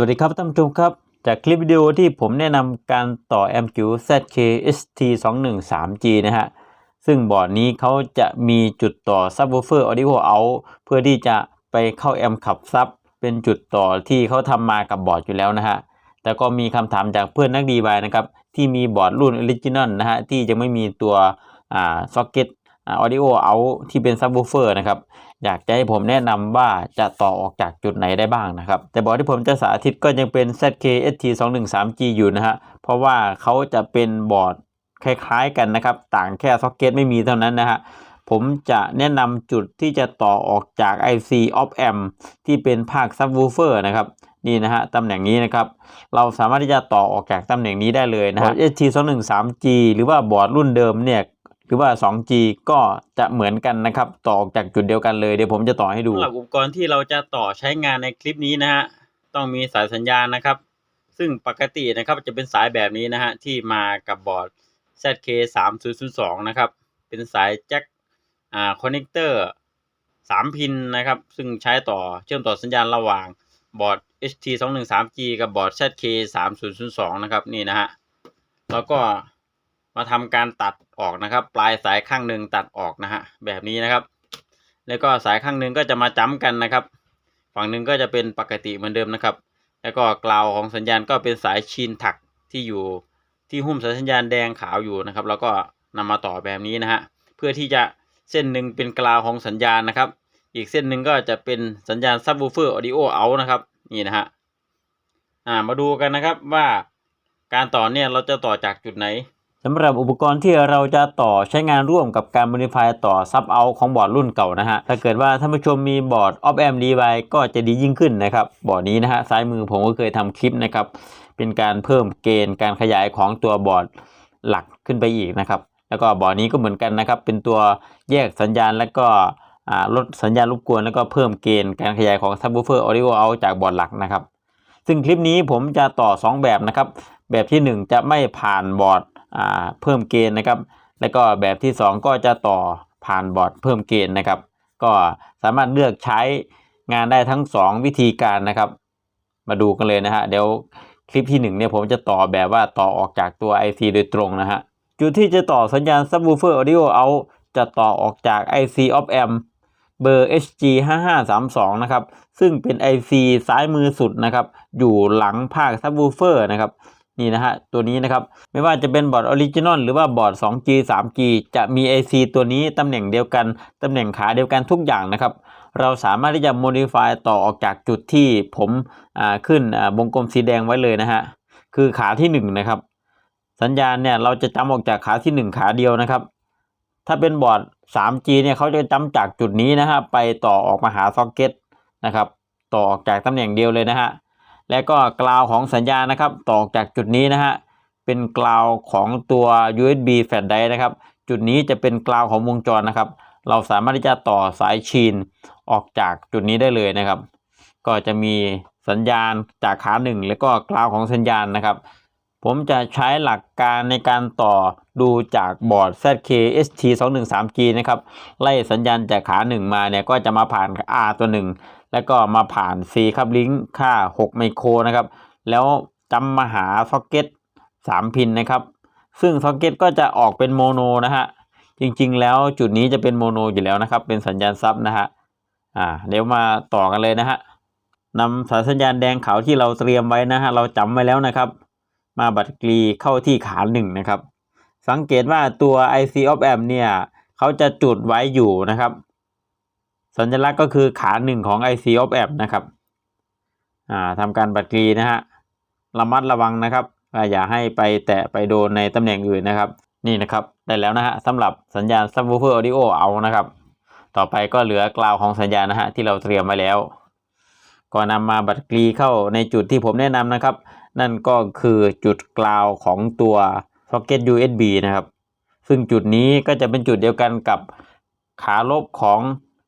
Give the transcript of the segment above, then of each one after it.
วัสดีครับท่านผู้ชมครับ จากคลิปวิดีโอที่ผมแนะนำการต่อ MQ ZK ST 2 1 3 G นะฮะ ซึ่งบอร์ดนี้เขาจะมีจุดต่อ Subwoofer Audio Out เพื่อที่จะไปเข้าแอมขับซับเป็นจุดต่อที่เขาทำมากับบอร์ดอยู่แล้วนะฮะ แต่ก็มีคำถามจากเพื่อนนักดีบายนะครับ ที่มีบอร์ดรุ่นออริจินอลนะฮะ ที่ยังไม่มีตัวอ่าซ็อกเก็ตอ่า Audio Out ที่เป็น Subwoofer นะครับ อยากจะให้ผมแนะนำว่าจะต่อออกจากจุดไหนได้บ้างนะครับ แต่บอร์ดที่ผมจะสาธิตก็ยังเป็น ZK ST 2 1 3 G อยู่นะฮะ เพราะว่าเขาจะเป็นบอร์ดคล้ายๆกันนะครับ ต่างแค่ซ็อกเก็ตไม่มีเท่านั้นนะฮะ ผมจะแนะนำจุดที่จะต่อออกจาก IC of amp ที่เป็นภาค subwoofer นะครับนี่นะฮะตำแหน่งนี้นะครับ เราสามารถที่จะต่อออกจากตำแหน่งนี้ได้เลยนะฮะ ST 2 1 3 G หรือว่าบอร์ดรุ่นเดิมเนี่ย หรือว่า 2G ก็จะเหมือนกันนะครับ ต่อจากจุดเดียวกันเลยเดี๋ยวผมจะต่อให้ดูสำหรับอุปกรณ์ที่เราจะต่อใช้งานในคลิปนี้นะฮะต้องมีสายสัญญาณนะครับ ซึ่งปกตินะครับจะเป็นสายแบบนี้นะฮะที่มากับบอร์ด ZK 3 0 0 2นะครับ เป็นสายแจ็คอ่าคอนเนคเตอร์3พินนะครับ ซึ่งใช้ต่อเชื่อมต่อสัญญาณระหว่างบอร์ด HT 2 1 3 G กับบอร์ด ZK 3 0 0 2นะครับนี่นะฮะแล้วก็มาทำการตัด ออกนะครับ ปลายสายข้างหนึ่งตัดออกนะฮะแบบนี้นะครับ แล้วก็สายข้างหนึ่งก็จะมาจ้ำกันนะครับ ฝั่งหนึ่งก็จะเป็นปกติเหมือนเดิมนะครับ แล้วก็กราวของสัญญาณก็เป็นสายชีนถักที่อยู่ที่หุ้มสายสัญญาณแดงขาวอยู่นะครับ แล้วก็นำมาต่อแบบนี้นะฮะเพื่อที่จะเส้นหนึ่งเป็นกราวของสัญญาณนะครับ อีกเส้นหนึ่งก็จะเป็นสัญญาณ subwoofer audio out นะครับนี่นะฮะอ่ามาดูกันนะครับว่าการต่อเนี่ยเราจะต่อจากจุดไหน สำหรับอุปกรณ์ที่เราจะต่อใช้งานร่วมกับการ modify ต่อ sub out ของบอร์ดรุ่นเก่านะฮะ ถ้าเกิดว่าท่านผู้ชมมีบอร์ด op amp device ก็จะดียิ่งขึ้นนะครับ บอร์ดนี้นะฮะซ้ายมือผมก็เคยทำคลิปนะครับ เป็นการเพิ่มเกณฑ์การขยายของตัวบอร์ดหลักขึ้นไปอีกนะครับ แล้วก็บอร์ดนี้ก็เหมือนกันนะครับ เป็นตัวแยกสัญญาณแล้วก็ลดสัญญาณรบกวนแล้วก็เพิ่มเกณฑ์การขยายของ subwoofer audio out จากบอร์ดหลักนะครับ ซึ่งคลิปนี้ผมจะต่อ 2 แบบนะครับ แบบที่ 1 จะไม่ผ่านบอร์ด เพิ่มเกณฑ์นะครับ แล้วก็แบบที่ 2 ก็จะต่อผ่านบอร์ดเพิ่มเกณฑ์นะครับ ก็สามารถเลือกใช้งานได้ทั้ง 2 วิธีการนะครับ มาดูกันเลยนะฮะเดี๋ยวคลิปที่1เนี่ยผมจะต่อแบบว่าต่อออกจากตัว IC โดยตรงนะฮะจุดที่จะต่อสัญญาณ subwoofer audio out จะต่อออกจาก IC of amp เบอร์ HG 5532 นะครับ ซึ่งเป็น IC ซ้ายมือสุดนะครับ อยู่หลังภาค subwoofer นะครับ นี่นะฮะตัวนี้นะครับไม่ว่าจะเป็นบอร์ดออริจินอลหรือว่าบอร์ด 2G 3G จะมี IC ตัวนี้ตำแหน่งเดียวกัน ตำแหน่งขาเดียวกันทุกอย่างนะครับ เราสามารถที่จะ modify ต่อออกจากจุดที่ผมขึ้นวงกลมสีแดงไว้เลยนะฮะคือขาที่1นะครับสัญญาณเนี่ยเราจะจำออกจากขาที่ 1 ขาเดียวนะครับ ถ้าเป็นบอร์ด 3G เนี่ยเขาจะจำจากจุดนี้นะฮะไปต่อออกมาหาซ็อกเก็ตนะครับต่อออกจากตำแหน่งเดียวเลยนะฮะ แล้วก็กล่าวของสัญญาณนะครับ ต่อจากจุดนี้นะฮะเป็นกล่าวของตัว USB แฟลชไดร์นะครับ จุดนี้จะเป็นกล่าวของวงจรนะครับ เราสามารถที่จะต่อสายชีนออกจากจุดนี้ได้เลยนะครับ ก็จะมีสัญญาณจากขาหนึ่งแล้วก็กล่าวของสัญญาณนะครับ ผมจะใช้หลักการในการต่อดูจากบอร์ด ZK ST 2 1 3 G นะครับ ไล่สัญญาณจากขาหนึ่งมาเนี่ยก็จะมาผ่าน R ตัวหนึ่งแล้วก็มาผ่าน C ครับลิงก์ค่า 6 ไมโครนะครับ แล้วจำมาหาซ็อกเก็ต 3 พินนะครับ ซึ่งซ็อกเก็ตก็จะออกเป็นโมโนนะฮะ จริงๆ แล้วจุดนี้จะเป็นโมโนอยู่แล้วนะครับ เป็นสัญญาณซับนะฮะ อ่า เดี๋ยวมาต่อกันเลยนะฮะนำสายสัญญาณแดงขาวที่เราเตรียมไว้นะฮะ เราจำไว้แล้วนะครับ มาบัตรกรีเข้าที่ขาหนึ่งนะครับ สังเกตว่าตัว IC of amp เนี่ยเขาจะจุดไว้อยู่นะครับ สัญลักษณ์ก็คือขาหนึ่งของ IC of amp นะครับอ่าทำการบัตรกรีนะฮะระมัดระวังนะครับ อย่าให้ไปแตะไปโดนในตำแหน่งอื่นนะครับ นี่นะครับได้แล้วนะฮะสำหรับสัญญาณ subwoofer audio เอานะครับ ต่อไปก็เหลือกราวของสัญญาณนะฮะที่เราเตรียมไว้แล้ว ก็นำมาบัตรกรีเข้าในจุดที่ผมแนะนำนะครับ นั่นก็คือจุดกราวของตัว socket USB นะครับ ซึ่งจุดนี้ก็จะเป็นจุดเดียวกันกับขาลบของ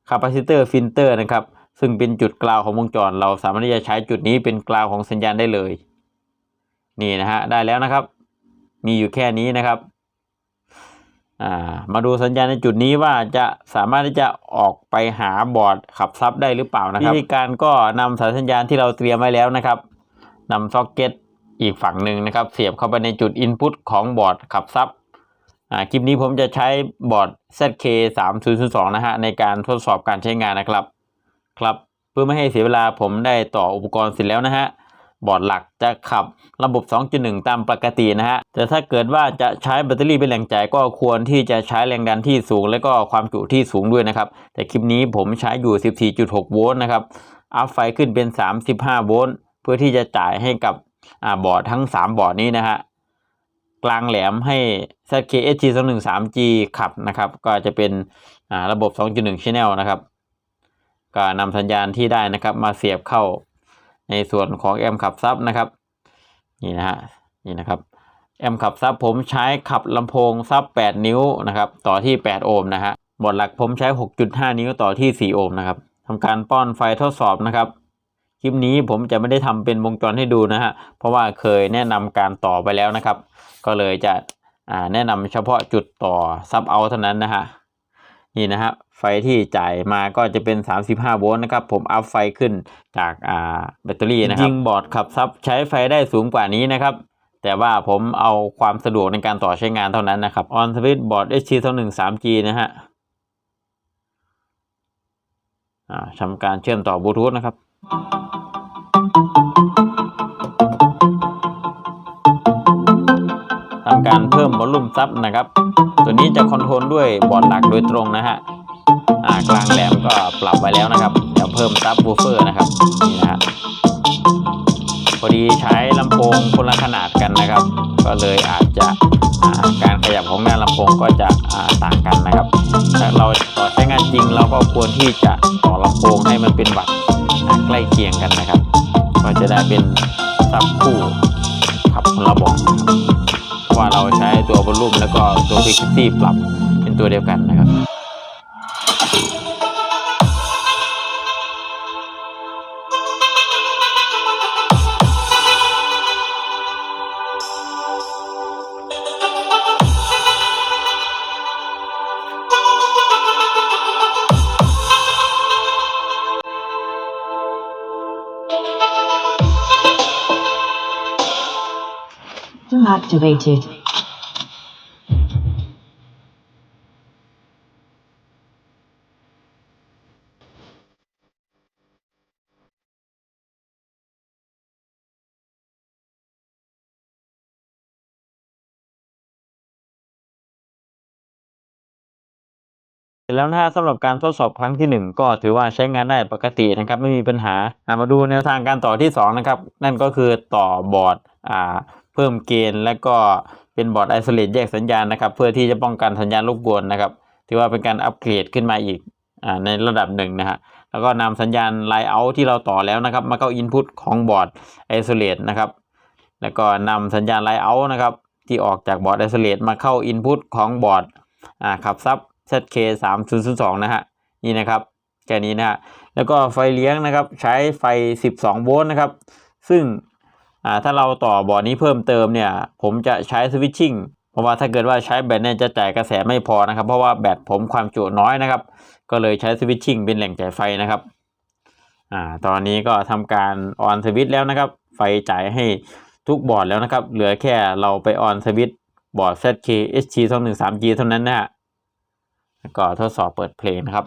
capacitor filter นะครับ ซึ่งเป็นจุดกราวของวงจร เราสามารถที่จะใช้จุดนี้เป็นกราวของสัญญาณได้เลย นี่นะฮะได้แล้วนะครับ มีอยู่แค่นี้นะครับามาดูสัญญาณในจุดนี้ว่าจะสามารถที่จะออกไปหาบอร์ดขับซับได้หรือเปล่านะครับวิธีการก็นำสายสัญญาณที่เราเตรียมไว้แล้วนะครับ นำซ็อกเก็ตอีกฝั่งหนึ่งนะครับ เสียบเข้าไปในจุด Input ของบอร์ดขับซับอ่าคลิปนี้ผมจะใช้บอร์ด ZK 3 0 0 2นะฮะในการทดสอบการใช้งานนะครับ ครับเพื่อไม่ให้เสียเวลาผมได้ต่ออุปกรณ์เสร็จแล้วนะฮะบอร์ดหลักจะขับระบบ 2.1 ตามปกตินะฮะ แต่ถ้าเกิดว่าจะใช้แบตเตอรี่เป็นแหล่งจ่ายก็ควรที่จะใช้แรงดันที่สูง และก็ความจุที่สูงด้วยนะครับ แต่คลิปนี้ผมใช้อยู่ 14.6 โวลต์นะครับ อัพไฟขึ้นเป็น 35 โวลต์ เพื่อที่จะจ่ายให้กับอ่าบอร์ดทั้ง 3 บอร์ดนี้นะฮะกลางแหลมให้ ZK SG 2 1 3 G ขับนะครับ ก็จะเป็นอ่าระบบ 2.1 Channel นะครับ ก็นำสัญญาณที่ได้นะครับ มาเสียบเข้าในส่วนของแอมขับซับนะครับ นี่นะฮะนี่นะครับแอมขับซับผมใช้ขับลำโพงซับ 8 นิ้วนะครับ ต่อที่ 8 โอห์มนะฮะบอร์ดหลักผมใช้ 6.5 นิ้วต่อที่ 4 โอห์มนะครับทำการป้อนไฟทดสอบนะครับ คลิปนี้ผมจะไม่ได้ทำเป็นวงจรให้ดูนะฮะ เพราะว่าเคยแนะนำการต่อไปแล้วนะครับ ก็เลยจะอ่าแนะนำเฉพาะจุดต่อซับเอาเท่านั้นนะฮะ นี่นะฮะไฟที่จ่ายมาก็จะเป็น 35 โวลต์นะครับ ผมอัพไฟขึ้นจากอ่าแบตเตอรี่นะครับจริงบอร์ดขับซับใช้ไฟได้สูงกว่านี้นะครับแต่ว่าผมเอาความสะดวกในการต่อใช้งานเท่านั้นนะครับ on switch บอร์ด HT 2 1 3 G นะฮะอ่าทำการเชื่อมต่อบลูทูธนะครับ ทำการเพิ่มวอลลุ่มซับนะครับ ตัวนี้จะคอนโทรลด้วยบอร์ดหลักโดยตรงนะฮะกลางแหลมก็ปรับไว้แล้วนะครับจะเพิ่มซับวูเฟอร์นะครับนี่นะฮะพอดีใช้ลำโพงคนละขนาดกันนะครับ ก็เลยอาจจะการขยับของหน้าลำโพงก็จะต่างกันนะครับถ้าเราต่อใช้งานจริงเราก็ควรที่จะต่อลำโพงให้มันเป็นวัด ใกล้เคียงกันนะครับก็จะได้เป็นซับคู่ขับคนละบอกนะครับว่าเราใช้ตัวบอลลูมแล้วก็ตัวฟิกซี่ปรับเป็นตัวเดียวกันนะครับ activated. เสร็จแล้วนะฮะสำหรับการทดสอบครั้งที่หนึ่งก็ถือว่าใช้งานได้ปกตินะครับไม่มีปัญหามาดูแนวทางการต่อที่สองนะครับนั่นก็คือต่อบอร์ดอ่า พิ่มเกณฑ์ และก็เป็นบอร์ดไอโซเลตแยกสัญญาณนะครับ เพื่อที่จะป้องกันสัญญาณรบกวนนะครับ ถือว่าเป็นการอัปเกรดขึ้นมาอีกอในระดับหนึ่งนะฮะแล้วก็นำสัญญาณไลน์เอาที่เราต่อแล้วนะครับ มาเข้าอินพุตของบอร์ดไอโซเลตนะครับ แล้วก็นำสัญญาณไลน์เอานะครับ ที่ออกจากบอร์ดไอโซเลตมาเข้าอินพุตของบอร์ดขับซับ ZK 3 0 0 2นะฮะนี่นะครับแค่นี้นะฮะแล้วก็ไฟเลี้ยงนะครับ ใช้ไฟ 12 โวลต์นะครับ ซึ่ง อ่าถ้าเราต่อบอร์ดนี้เพิ่มเติมเนี่ย ผมจะใช้สวิตชิ่งเพราะว่าถ้าเกิดว่าใช้แบตเนี่ยจะจ่ายกระแสไม่พอนะครับ เพราะว่าแบตผมความจุน้อยนะครับ ก็เลยใช้สวิตชิ่งเป็นแหล่งจ่ายไฟนะครับอ่าตอนนี้ก็ทำการออนสวิตช์แล้วนะครับ ไฟจ่ายให้ทุกบอร์ดแล้วนะครับ เหลือแค่เราไปออนสวิตช์บอร์ด ZK SG 2 1 3 G เท่านั้นนะฮะก็ทดสอบเปิดเพลงนะครับ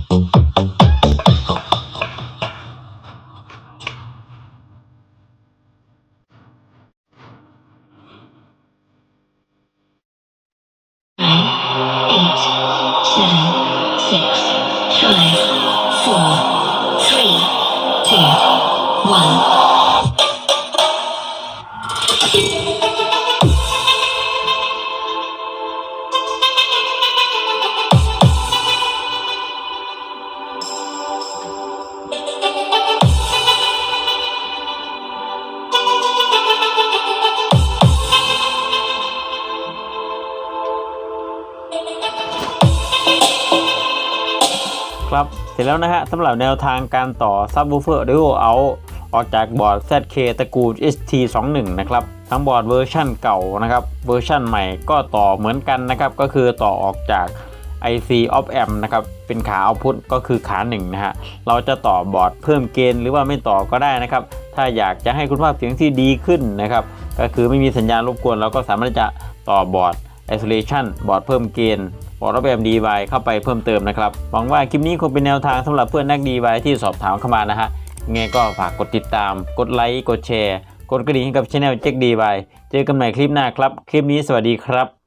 เสร็จแล้วนะฮะสำหรับแนวทางการต่อ Subwoofer Audio Out ออกจากบอร์ด ZK ตระกูล ST21 นะครับทั้งบอร์ดเวอร์ชั่นเก่านะครับเวอร์ชั่นใหม่ก็ต่อเหมือนกันนะครับก็คือต่อออกจาก IC of amp นะครับเป็นขาเอาพุทก็คือขาหนึ่งนะฮะเราจะต่อบอร์ดเพิ่มเกณฑ์หรือว่าไม่ต่อก็ได้นะครับถ้าอยากจะให้คุณภาพเสียงที่ดีขึ้นนะครับก็คือไม่มีสัญญาณรบกวนเราก็สามารถจะต่อบอร์ด isolation บอร์ดเพิ่มเกณฑ์บอร์ดรับแบบ DY เข้าไปเพิ่มเติมนะครับ หวังว่าคลิปนี้คงเป็นแนวทางสำหรับเพื่อนนัก DY ที่สอบถามเข้ามานะฮะยังไงก็ฝากกดติดตาม กดไลค์ กดแชร์ กดกระดิ่งให้กับช anel เจ๊กดีไวเจอกันใหม่คลิปหน้าครับ คลิปนี้สวัสดีครับ